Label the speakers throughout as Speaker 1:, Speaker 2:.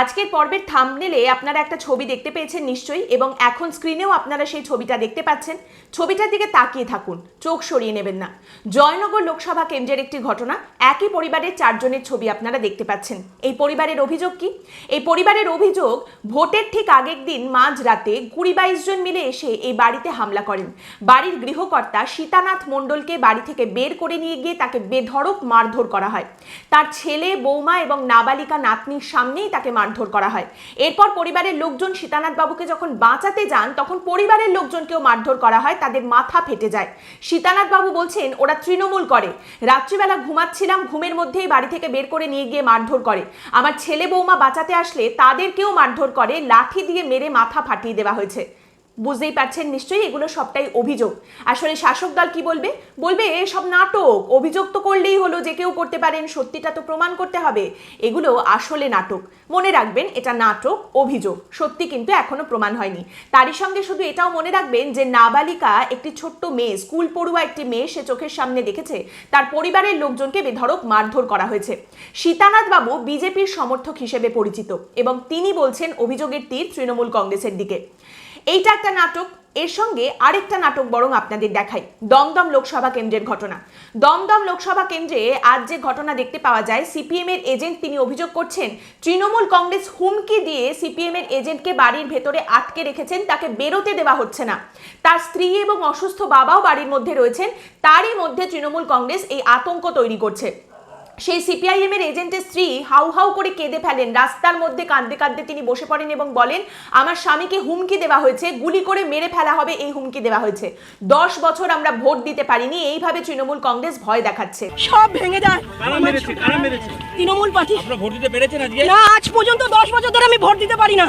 Speaker 1: আজকের পর্বের থাম্বনেলে আপনারা একটা ছবি দেখতে পেয়েছেন নিশ্চয়ই, এবং এখন স্ক্রিনেও আপনারা সেই ছবিটা দেখতে পাচ্ছেন। ছবিটার দিকে তাকিয়ে থাকুন, চোখ সরিয়ে নেবেন না। জয়নগর লোকসভা কেন্দ্রের একটি ঘটনা, একই পরিবারের চারজনের ছবি আপনারা দেখতে পাচ্ছেন। এই পরিবারের অভিযোগ কি? এই পরিবারের অভিযোগ, ভোটের ঠিক আগের দিন মাঝ রাতে কুড়ি বাইশ জন মিলে এসে এই বাড়িতে হামলা করেন। বাড়ির গৃহকর্তা সীতানাথ মণ্ডলকে বাড়ি থেকে বের করে নিয়ে গিয়ে তাকে বেধড়ক মারধর করা হয়। তার ছেলে, বৌমা এবং নাবালিকা নাতনির সামনেই তাকে মারধর করা হয়। এরপর পরিবারের লোকজন সীতানাথ বাবুকে যখন বাঁচাতে যান, তখন পরিবারের লোকজনকেও মারধর করা হয়, তাদের মাথা ফেটে যায়। সীতানাথ বাবু বলছেন, ওরা তৃণমূল করে। রাত্রিবেলা ঘুমাচ্ছিলাম, ঘুমের মধ্যেই বাড়ি থেকে বের করে নিয়ে গিয়ে মারধর করে। আমার ছেলে বৌমা বাঁচাতে আসলে তাদেরকেও মারধর করে লাঠি দিয়ে মেরে মাথা ফাটিয়ে দেওয়া হয়েছে। বুঝতেই পারছেন নিশ্চয়ই, এগুলো সবটাই অভিযোগ। আসলে শাসক দল কি বলবে? বলবে সব নাটক, অভিযোগ তো করলেই হলো যে কেউ করতে পারেন, সত্যিটা তো প্রমাণ করতে হবে। এগুলো আসলে নাটক। মনে রাখবেন, এটা নাটক, অভিযোগ, সত্যি কিন্তু এখনও প্রমাণ হয়নি। তারই সঙ্গে শুধু এটাও মনে রাখবেন যে নাবালিকা একটি ছোট্ট মেয়ে, স্কুল পড়ুয়া একটি মেয়ে সে চোখের সামনে দেখেছে, তার পরিবারের লোকজনকে বেধড়ক মারধর করা হয়েছে। সীতানাথ বাবু বিজেপির সমর্থক হিসেবে পরিচিত এবং তিনি বলছেন অভিযোগের তীর তৃণমূল কংগ্রেসের দিকে। এইটা একটা নাটক, এর সঙ্গে আরেকটা নাটক বরং আপনাদের দেখাই, দমদম লোকসভা কেন্দ্রের ঘটনা। দমদম লোকসভা কেন্দ্রে আজ যে ঘটনা দেখতে পাওয়া যায়, সিপিএম এর এজেন্ট তিনি অভিযোগ করছেন, তৃণমূল কংগ্রেস হুমকি দিয়ে সিপিএম এর এজেন্টকে বাড়ির ভেতরে আটকে রেখেছেন, তাকে বেরোতে দেওয়া হচ্ছে না। তার স্ত্রী এবং অসুস্থ বাবাও বাড়ির মধ্যে রয়েছেন, তারই মধ্যে তৃণমূল কংগ্রেস এই আতঙ্ক তৈরি করছে। সেই সিপিআইএম এর এজেন্টের স্ত্রী হাউ হাউ করে কেঁদে ফেলেন। রাস্তার মধ্যে কাঁদতে কাঁদতে তিনি বসে পড়েন এবং বলেন আমার স্বামীকে হুমকি দেওয়া হয়েছে গুলি করে মেরে ফেলা হবে এই হুমকি দেওয়া হয়েছে। দশ বছর আমরা ভোট দিতে পারিনি এইভাবে তৃণমূল কংগ্রেস ভয় দেখাচ্ছে।
Speaker 2: সব ভেঙে যায়। তৃণমূল পার্টি।
Speaker 3: আপনারা ভোট দিতে পেরেছেন আজকে?
Speaker 2: না আজ পর্যন্ত দশ বছর ধরে আমি ভোট দিতে পারি না।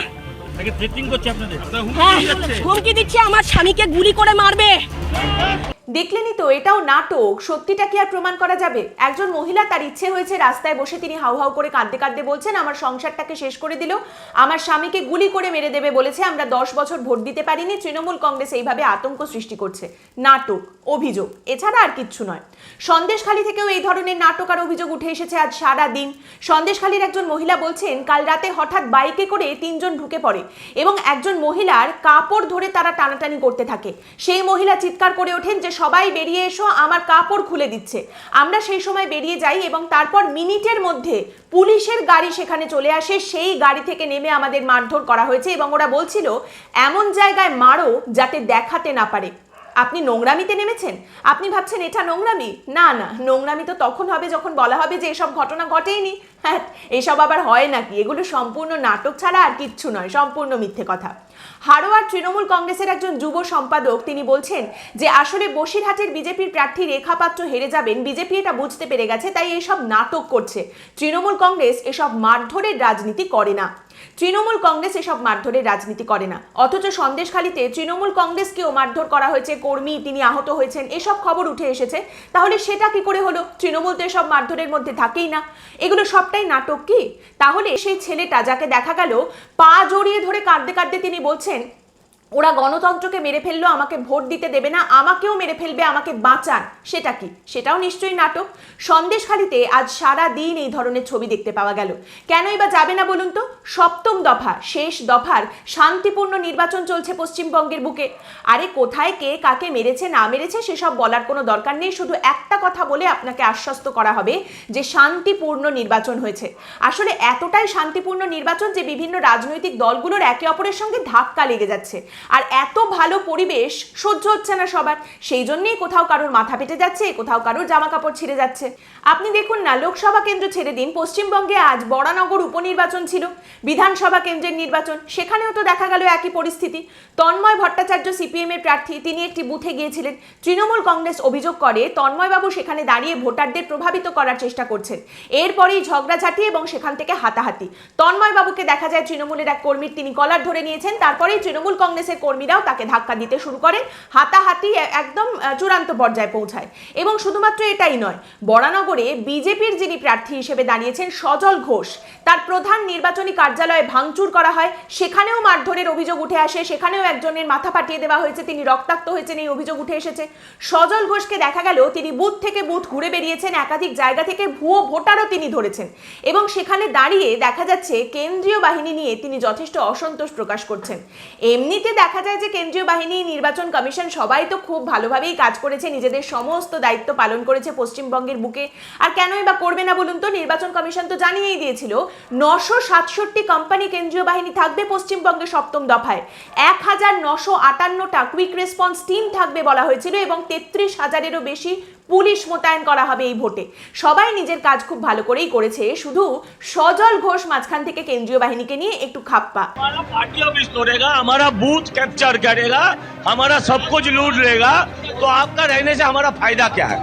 Speaker 2: হ্যাঁ হুমকি দিচ্ছে আমার স্বামীকে গুলি করে মারবে।
Speaker 1: দেখলেনই তো, এটাও নাটক। সত্যিটা কি আর প্রমাণ করা যাবে? একজন মহিলা তার ইচ্ছে হয়েছে রাস্তায় বসে তিনি হাউ হাউ করে কাঁদতে কাঁদতে বলছেন, আমার সংসারটাকে শেষ করে দিল, আমার স্বামীকে গুলি করে মেরে দেবে বলেছে, আমরা দশ বছর ভোট দিতে পারিনি, তৃণমূল কংগ্রেস এইভাবে আতঙ্ক সৃষ্টি করছে। নাটক, অভিযোগ, এছাড়া আর কিচ্ছু নয়। সন্দেশখালী থেকেও এই ধরনের নাটক আর অভিযোগ উঠে এসেছে আজ সারা দিন সন্দেশখালীর একজন মহিলা বলছেন, কাল রাতে হঠাৎ বাইকে করে তিনজন ঢুকে পড়ে এবং একজন মহিলার কাপড় ধরে তারা টানাটানি করতে থাকে। সেই মহিলা চিৎকার করে ওঠেন যে সবাই বেরিয়ে এসো, আমার কাপড় খুলে দিচ্ছে। আমরা সেই সময় বেরিয়ে যাই এবং তারপর মিনিটের মধ্যে পুলিশের গাড়ি সেখানে চলে আসে। সেই গাড়ি থেকে নেমে আমাদের মারধর করা হয়েছে এবং ওরা বলছিল, এমন জায়গায় মারো যাতে দেখাতে না পারে। আপনি নোংরামিতে নেমেছেন? আপনি ভাবছেন এটা নোংরামি? না না, নোংরামি তো তখন হবে যখন বলা হবে যে এসব ঘটনা ঘটেইনি। হ্যাঁ এসব আবার হয় নাকি? এগুলো সম্পূর্ণ নাটক ছাড়া আর কিচ্ছু নয়, সম্পূর্ণ মিথ্যে কথা। হারোয়ার তৃণমূল কংগ্রেসের একজন যুব সম্পাদক, তিনি বলছেন যে, আসলে বসিরহাটের বিজেপির প্রার্থী রেখা পাত্র হেরে যাবেন। বিজেপি এটা বুঝতে পেরে গেছে, তাই এসব নাটক করছে। তৃণমূল কংগ্রেস এসব মারধরের রাজনীতি করে না। তৃণমূল কংগ্রেস এসব মারধরের রাজনীতি করে না। অথচ সন্দেশখালীতে তৃণমূল কংগ্রেসকেও মারধর করা হয়েছে, কর্মী তিনি আহত হয়েছেন, এসব খবর উঠে এসেছে। তাহলে সেটা কি করে হলো? তৃণমূল তো এসব মারধরের মধ্যে থাকেই না। এগুলো সবটাই নাটক কি? তাহলে সেই ছেলেটা যাকে দেখা গেল, পা জড়িয়ে ধরে কাঁদতে কাঁদতে তিনি বলছেন ওরা গণতন্ত্রকে মেরে ফেলল, আমাকে ভোট দিতে দেবে না, আমাকেও মেরে ফেলবে, আমাকে বাঁচান। সেটা কি? সেটাও নিশ্চয়ই নাটক। সন্দেশখালিতে আজ সারা দিন এই ধরনের ছবি দেখতে পাওয়া গেল। কেনই বা যাবে না বলুন তো? সপ্তম দফা, শেষ দফার শান্তিপূর্ণ নির্বাচন চলছে পশ্চিমবঙ্গের বুকে। আরে কোথায় কে কাকে মেরেছে, না মেরেছে সেসব বলার কোনো দরকার নেই, শুধু একটা কথা বলে আপনাকে আশ্বস্ত করা হবে যে শান্তিপূর্ণ নির্বাচন হয়েছে। আসলে এতটাই শান্তিপূর্ণ নির্বাচন যে বিভিন্ন রাজনৈতিক দলগুলোর একে অপরের সঙ্গে ধাক্কা লেগে যাচ্ছে। আর এত ভালো পরিবেশ সহ্য হচ্ছে না সবার। সেই জন্যই কোথাও কারোর মাথা পেটে যাচ্ছে, কোথাও কারোর জামা কাপড় ছিঁড়ে যাচ্ছে। আপনি দেখুন না, লোকসভা কেন্দ্র ছেড়ে দিন, পশ্চিমবঙ্গে আজ বরানগর উপনির্বাচন ছিল, বিধানসভা কেন্দ্রের নির্বাচন, সেখানেও তো দেখা গেল একই পরিস্থিতি। তন্ময় ভট্টাচার্য সিপিএম এর প্রার্থী, তিনি একটি বুথে গিয়েছিলেন। তৃণমূল কংগ্রেস অভিযোগ করে, তন্ময়বাবু সেখানে দাঁড়িয়ে ভোটারদের প্রভাবিত করার চেষ্টা করছেন। এরপরেই ঝগড়াঝাটি এবং সেখান থেকে হাতাহাতি। তন্ময়বাবুকে দেখা যায়, তৃণমূলের এক কর্মীর তিনি কলার ধরে নিয়েছেন, তারপরেই তৃণমূল কংগ্রেসের কংগ্রেসের কর্মীরাও তাকে ধাক্কা দিতে শুরু করেন। হাতাহাতি একদম চূড়ান্ত পর্যায়ে পৌঁছায়। এবং শুধুমাত্র এটাই নয়, বরানগরে বিজেপির যিনি প্রার্থী হিসেবে দাঁড়িয়েছেন সজল ঘোষ। তার প্রধান নির্বাচনী কার্যালয়ে ভাঙচুর করা হয়। সেখানেও মারধরের অভিযোগ উঠে আসে। সেখানেও একজনের মাথা ফাটিয়ে দেওয়া হয়েছে। তিনি রক্তাক্ত হয়েছেন, এই অভিযোগ উঠে এসেছে। সজল ঘোষকে দেখা গেল, তিনি বুথ থেকে বুথ ঘুরে বেরিয়েছেন। একাধিক জায়গা থেকে ভুয়ো ভোটারও তিনি ধরেছেন। এবং সেখানে দাঁড়িয়ে দেখা যাচ্ছে, কেন্দ্রীয় বাহিনী নিয়ে তিনি যথেষ্ট অসন্তোষ প্রকাশ করছেন। এমনিতে দেখা যায় যে কেন্দ্রীয় বাহিনী, নির্বাচন কমিশন সবাই তো খুব ভালোভাবেই কাজ করেছে, নিজেদের সমস্ত দায়িত্ব পালন করেছে পশ্চিমবঙ্গের বুকে। আর কেনই বা করবে না বলুন তো? নির্বাচন কমিশন তো জানিয়েই দিয়েছিল, নশো সাতষট্টি কোম্পানি কেন্দ্রীয় বাহিনী থাকবে পশ্চিমবঙ্গে সপ্তম দফায়। এক হাজার নশো আটান্নটা কুইক রেসপন্স টিম থাকবে বলা হয়েছিল এবং তেত্রিশ হাজারেরও বেশি পুলিশ মোতায়েন করা হবে এই ভোটে সবাই নিজের কাজ খুব ভালো করেই করেছে শুধু সজল ঘোষ মাঝখান থেকে কেন্দ্রীয় বাহিনীকে নিয়ে একটু খাপ্পা
Speaker 4: हमारा पार्टी ऑफिस तोड़ेगा हमारा बूथ कैप्चर करेगा हमारा सब कुछ लूट लेगा तो आपका रहने से हमारा फायदा क्या है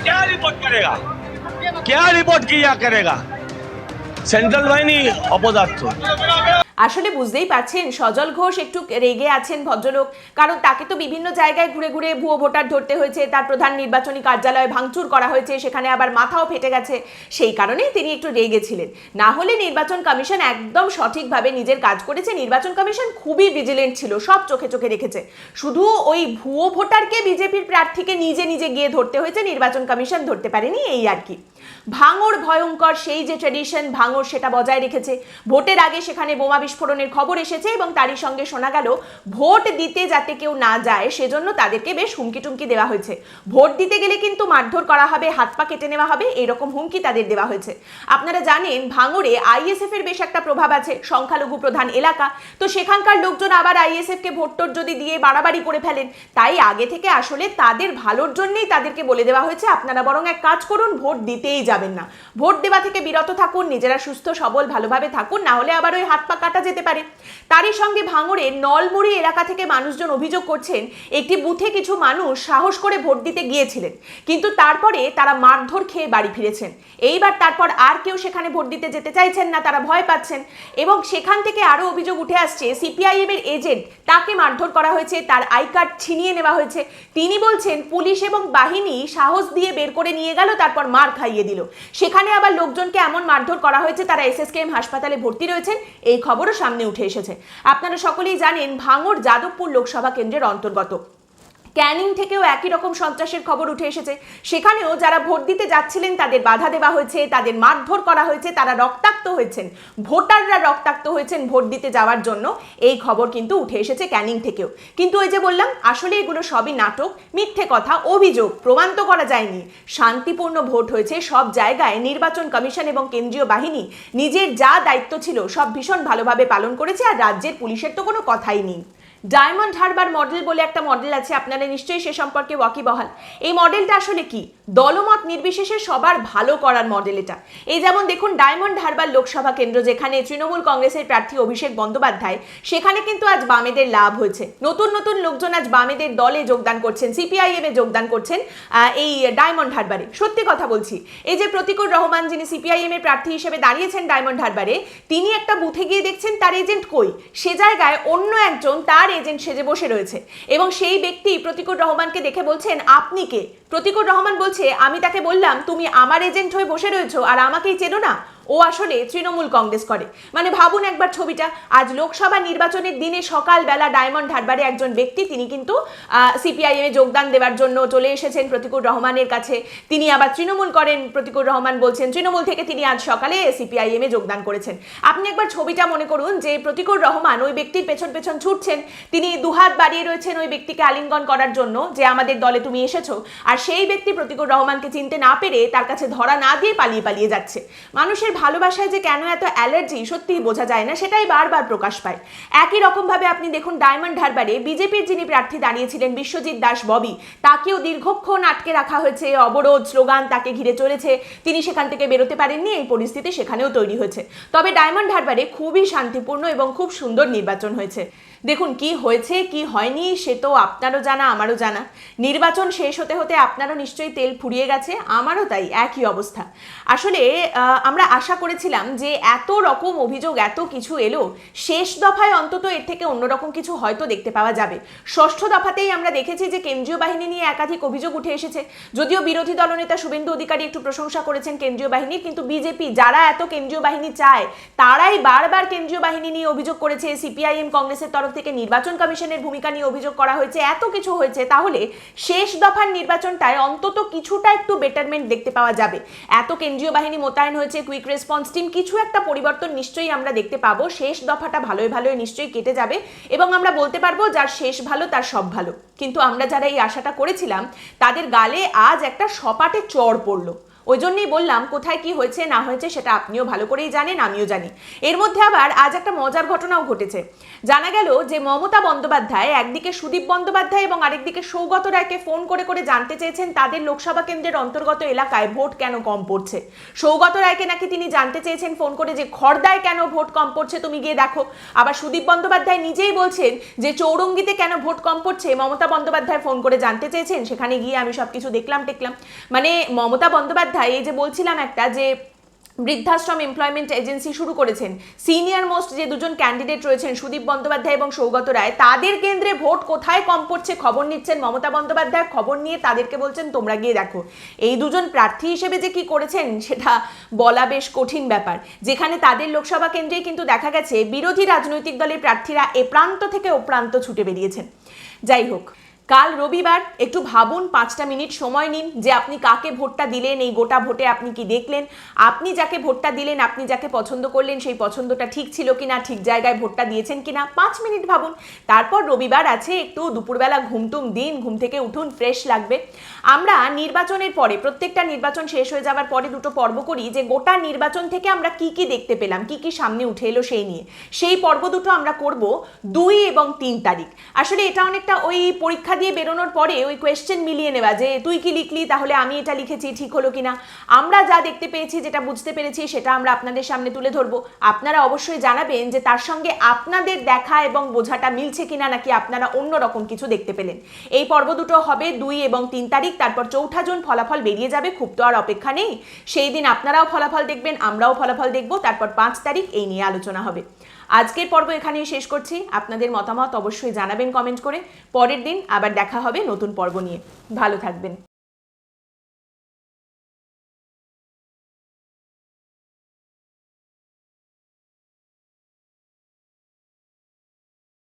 Speaker 4: क्या रिपोर्ट करेगा क्या रिपोर्ट किया करेगा सेंट्रल वाहिनी अपदार्थ
Speaker 1: আসলে বুঝতেই পারছেন, সজল ঘোষ একটু রেগে আছেন ভদ্রলোক। কারণ তাকে তো বিভিন্ন জায়গায় ঘুরে ঘুরে ভুয়ো ভোটার ধরতে হয়েছে, তার প্রধান নির্বাচনী কার্যালয়ে ভাঙচুর করা হয়েছে, সেখানে আবার মাথাও ফেটে গেছে। সেই কারণেই তিনি একটু রেগে ছিলেন না হলে নির্বাচন কমিশন একদম সঠিকভাবে নিজের কাজ করেছে। নির্বাচন কমিশন খুবই ভিজিলেন্ট ছিল, সব চোখে চোখে রেখেছে। শুধু ওই ভুয়ো ভোটারকে বিজেপির প্রার্থীকে নিজে নিজে গিয়ে ধরতে হয়েছে, নির্বাচন কমিশন ধরতে পারেনি এই আর কি। ভাঙর ভয়ঙ্কর, সেই যে ট্রেডিশন ভাঙর সেটা বজায় রেখেছে। ভোটের আগে সেখানে বোমা বিস্ফোরণের খবর এসেছে এবং তারই সঙ্গে শোনা গেল, ভোট দিতে যাতে কেউ না যায় সেজন্য তাদেরকে বেশ হুমকি টুমকি দেওয়া হয়েছে। ভোট দিতে গেলে কিন্তু মারধর করা হবে, হাত পা কেটে নেওয়া হবে, এরকম হুমকি তাদের দেওয়া হয়েছে। আপনারা জানেন, ভাঙড়ে আইএসএফ এর বেশ একটা প্রভাব আছে, সংখ্যালঘু প্রধান এলাকা। তো সেখানকার লোকজন আবার আইএসএফ কে ভোট টোট যদি দিয়ে বাড়াবাড়ি করে ফেলেন, তাই আগে থেকে আসলে তাদের ভালোর জন্যই তাদেরকে বলে দেওয়া হয়েছে, আপনারা বরং এক কাজ করুন, ভোট দিতেই যাবেন না। ভোট দেওয়া থেকে বিরত থাকুন, নিজেরা সুস্থ, সবল, ভালোভাবে থাকুন, না হলে আবার ওই হাত পা যেতে পারে। তারই সঙ্গে ভাঙড়ে নলমুড়ি এলাকা থেকে মানুষজন অভিযোগ করছেন, একটি বুথে কিছু মানুষ সাহস করে ভোট দিতে গিয়েছিলেন। কিন্তু তারপরে তারা মারধর খেয়ে বাড়ি ফিরেছেন। এইবার তারপর আর কেউ সেখানে ভোট দিতে যেতে চাইছেন না, তারা ভয় পাচ্ছেন। এবং সেখান থেকে আরও অভিযোগ উঠে আসছে, সিপিআইএম এর এজেন্ট তাকে মারধর করা হয়েছে, তার আই কার্ড ছিনিয়ে নেওয়া হয়েছে। তিনি বলছেন, পুলিশ এবং বাহিনী সাহস দিয়ে বের করে নিয়ে গেল, তারপর মার খাইয়ে দিল। সেখানে আবার লোকজনকে এমন মারধর করা হয়েছে, তারা এস এস এসএসকেএম হাসপাতালে ভর্তি রয়েছেন। এই খবরও সামনে উঠে এসেছে। আপনারা সকলেই জানেন ভাঙড় যাদবপুর লোকসভা কেন্দ্রের অন্তর্গত। ক্যানিং থেকেও একই রকম সন্ত্রাসের খবর উঠে এসেছে। সেখানেও যারা ভোট দিতে যাচ্ছিলেন, তাদের বাধা দেওয়া হয়েছে, তাদের মারধর করা হয়েছে, তারা রক্তাক্ত হয়েছেন। ভোটাররা রক্তাক্ত হয়েছেন ভোট দিতে যাওয়ার জন্য। এই খবর কিন্তু উঠে এসেছে ক্যানিং থেকেও। কিন্তু ওই যে বললাম, আসলে এগুলো সবই নাটক, মিথ্যে কথা, অভিযোগ, প্রমাণ তো করা যায়নি। শান্তিপূর্ণ ভোট হয়েছে সব জায়গায়, নির্বাচন কমিশন এবং কেন্দ্রীয় বাহিনী। নিজের যা দায়িত্ব ছিল, সব ভীষণ ভালোভাবে পালন করেছে, আর রাজ্যের পুলিশের তো কোনো কথাই নেই। ডায়মন্ড হারবার মডেল বলে একটা মডেল আছে, আপনারা নিশ্চয়ই সে সম্পর্কে ওয়াকিবহাল। এই মডেলটা আসলে কি? দলমত নির্বিশেষে সবার ভালো করার মডেল এটা। এই যেমন দেখুন ডায়মন্ড হারবার লোকসভা কেন্দ্র, যেখানে তৃণমূল কংগ্রেসের প্রার্থী অভিষেক বন্দ্যোপাধ্যায়, সেখানে কিন্তু আজ বামেদের লাভ হয়েছে। নতুন নতুন লোকজন আজ বামেদের দলে যোগদান করছেন সিপিআইএম এ যোগদান করছেন এই ডায়মন্ড হারবারে সত্যি কথা বলছি, এই যে প্রতিকুর রহমান যিনি সিপিআইএম এর প্রার্থী হিসেবে দাঁড়িয়েছেন ডায়মন্ড হারবারে তিনি একটা বুথে গিয়ে দেখছেন তার এজেন্ট কই? সে জায়গায় অন্য একজন, তার এজেন্ট সেজে বসে রয়েছে। এবং সেই ব্যক্তি প্রতিকুর রহমানকে দেখে বলছেন, আপনি কে? প্রতিকুর রহমান বলছে, আমি তাকে বললাম, তুমি আমার এজেন্ট হয়ে বসে রয়েছো আর আমাকেই চেনো না? ও আসলে তৃণমূল কংগ্রেস করে। মানে ভাবুন একবার ছবিটা, আজ লোকসভা নির্বাচনের দিনে সকালবেলা ডায়মন্ড হারবারে একজন ব্যক্তি, তিনি কিন্তু সিপিআইএম যোগদান দেওয়ার জন্য চলে এসেছেন প্রতিকুর রহমানের কাছে। তিনি আবার তৃণমূল করেন, প্রতিকুর রহমান বলছেন, তৃণমূল থেকে তিনি আজ সকালে সিপিআইএম এ যোগদান করেছেন। আপনি একবার ছবিটা মনে করুন যে প্রতিকুর রহমান ওই ব্যক্তির পেছন পেছন ছুটছেন, তিনি দুহাত বাড়িয়ে রয়েছেন ওই ব্যক্তিকে আলিঙ্গন করার জন্য, যে আমাদের দলে তুমি এসেছ। আর সেই ব্যক্তি প্রতিকুর রহমানকে চিনতে না পেরে তার কাছে ধরা না দিয়ে পালিয়ে পালিয়ে যাচ্ছে। মানুষের ভালোবাসায় যে কেন এত অ্যালার্জি সত্যিই বোঝা যায় না, সেটাই বারবার প্রকাশ পায়। একই রকমভাবে আপনি দেখুন ডায়মন্ড হারবারে বিজেপির যিনি প্রার্থী দাঁড়িয়েছিলেন বিশ্বজিৎ দাস ববি, তাকেও দীর্ঘক্ষণ আটকে রাখা হয়েছে, অবরোধ, স্লোগান তাকে ঘিরে চলেছে। তিনি সেখান থেকে বেরোতে পারেননি, এই পরিস্থিতি সেখানেও তৈরি হয়েছে। তবে ডায়মন্ড হারবারে খুবই শান্তিপূর্ণ এবং খুব সুন্দর নির্বাচন হয়েছে। দেখুন, কি হয়েছে, কি হয়নি, সে তো আপনারও জানা, আমারও জানা। নির্বাচন শেষ হতে হতে আপনারও নিশ্চয়ই তেল ফুরিয়ে গেছে, আমারও তাই, একই অবস্থা। আসলে আমরা আশা করেছিলাম যে এত রকম অভিযোগ, এত কিছু এলো, শেষ দফায় অন্তত এর থেকে অন্যরকম কিছু হয়তো দেখতে পাওয়া যাবে। ষষ্ঠ দফাতেই আমরা দেখেছি যে কেন্দ্রীয় বাহিনী নিয়ে একাধিক অভিযোগ উঠে এসেছে। যদিও বিরোধী দলনেতা শুভেন্দু অধিকারী একটু প্রশংসা করেছেন কেন্দ্রীয় বাহিনীর, কিন্তু বিজেপি যারা এত কেন্দ্রীয় বাহিনী চায়, তারাই বারবার কেন্দ্রীয় বাহিনী নিয়ে অভিযোগ করেছে, সিপিআইএম, কংগ্রেসের তরফ থেকে নির্বাচন কমিশনের ভূমিকা নিয়ে অভিযোগ করা হয়েছে, এত কিছু হয়েছে, তাহলে শেষ দফার নির্বাচনটায় অন্তত কিছুটা একটু বেটারমেন্ট দেখতে পাওয়া যাবে। এত কেন্দ্রীয় বাহিনী মোতায়েন হয়েছে কুইক রেসপন্স টিম কিছু একটা পরিবর্তন নিশ্চয়ই আমরা দেখতে পাবো। শেষ দফাটা ভালোই ভালোই নিশ্চয়ই কেটে যাবে এবং আমরা বলতে পারব যার শেষ ভালো, তার সব ভালো। কিন্তু আমরা যারা এই আশাটা করেছিলাম, তাদের গালে আজ একটা সপাটে চড় পড়ল। ওই জন্যই বললাম কোথায় কি হয়েছে, না হয়েছে সেটা আপনিও ভালো করেই জানেন, আমিও জানি। এর মধ্যে আবার আজ একটা মজার ঘটনাও ঘটেছে। জানা গেল যে মমতা বন্দ্যোপাধ্যায় একদিকে সুদীপ বন্দ্যোপাধ্যায় এবং আরেকদিকে সৌগত রায়কে ফোন করে করে জানতে চেয়েছেন তাদের লোকসভা কেন্দ্রের অন্তর্গত এলাকায় ভোট কেন কম পড়ছে। সৌগত রায়কে নাকি তিনি জানতে চেয়েছেন ফোন করে যে খড়দায় কেন ভোট কম পড়ছে তুমি গিয়ে দেখো। আবার সুদীপ বন্দ্যোপাধ্যায় নিজেই বলছেন যে চৌরঙ্গিতে কেন ভোট কম পড়ছে, মমতা বন্দ্যোপাধ্যায় ফোন করে জানতে চেয়েছেন, সেখানে গিয়ে আমি সবকিছু দেখলাম টেকলাম মানে মমতা বন্দ্যোপাধ্যায় এই যে বলছিলাম একটা যে বৃদ্ধাশ্রম এমপ্লয়মেন্ট এজেন্সি শুরু করেছেন সিনিয়র মোস্ট যে দুজন ক্যান্ডিডেট রয়েছেন, সুদীপ বন্দ্যোপাধ্যায় এবং সৌগত রায়, তাদের কেন্দ্রে ভোট কোথায় কম পড়ছে খবর নিচ্ছেন মমতা বন্দ্যোপাধ্যায়। খবর নিয়ে তাদেরকে বলছেন, তোমরা গিয়ে দেখো। এই দুজন প্রার্থী হিসেবে যে কি করেছেন, সেটা বলা বেশ কঠিন ব্যাপার। যেখানে তাদের লোকসভা কেন্দ্রেই কিন্তু দেখা গেছে, বিরোধী রাজনৈতিক দলের প্রার্থীরা এ প্রান্ত থেকে ও প্রান্ত ছুটে বেরিয়েছেন। যাই হোক কাল রবিবার একটু ভাবুন, পাঁচটা মিনিট সময় নিন যে আপনি কাকে ভোটটা দিলেন, এই গোটা ভোটে আপনি কি দেখলেন? আপনি যাকে ভোটটা দিলেন, আপনি যাকে পছন্দ করলেন, সেই পছন্দটা ঠিক ছিল কি না ঠিক জায়গায় ভোটটা দিয়েছেন কিনা? পাঁচ মিনিট ভাবুন। তারপর রবিবার আছে একটু দুপুরবেলা ঘুমটুম দিন, ঘুম থেকে উঠুন ফ্রেশ লাগবে। আমরা নির্বাচনের পরে, প্রত্যেকটা নির্বাচন শেষ হয়ে যাওয়ার পরে দুটো পর্ব করি যে গোটা নির্বাচন থেকে আমরা কি কি দেখতে পেলাম, কি কি সামনে উঠে এলো সেই নিয়ে। সেই পর্ব দুটো আমরা করব দুই এবং তিন তারিখ। আসলে এটা অনেকটা ওই পরীক্ষা দিয়ে বেরোনোর পরে ওই কোয়েশ্চেন মিলিয়ে নেওয়া যে, তুই কি লিখলি? তাহলে আমি এটা লিখেছি, ঠিক হলো কিনা? আমরা যা দেখতে পেয়েছি, যেটা বুঝতে পেরেছি, সেটা আমরা আপনাদের সামনে তুলে ধরবো। আপনারা অবশ্যই জানাবেন যে, তার সঙ্গে আপনাদের দেখা এবং বোঝাটা মিলছে কিনা, নাকি আপনারা অন্য রকম কিছু দেখতে পেলেন। এই পর্ব দুটো হবে দুই এবং তিন তারিখ, তারপর চৌঠা জুন ফলাফল বেরিয়ে যাবে, খুব তো আর অপেক্ষা নেই। সেই দিন আপনারাও ফলাফল দেখবেন, আমরাও ফলাফল দেখব, তারপর পাঁচ তারিখ এই নিয়ে আলোচনা হবে। আজকের পর্ব এখানেই শেষ করছি। আপনাদের মতামত অবশ্যই জানাবেন কমেন্ট করে। পরের দিন আবার দেখা হবে নতুন পর্ব নিয়ে। ভালো থাকবেন।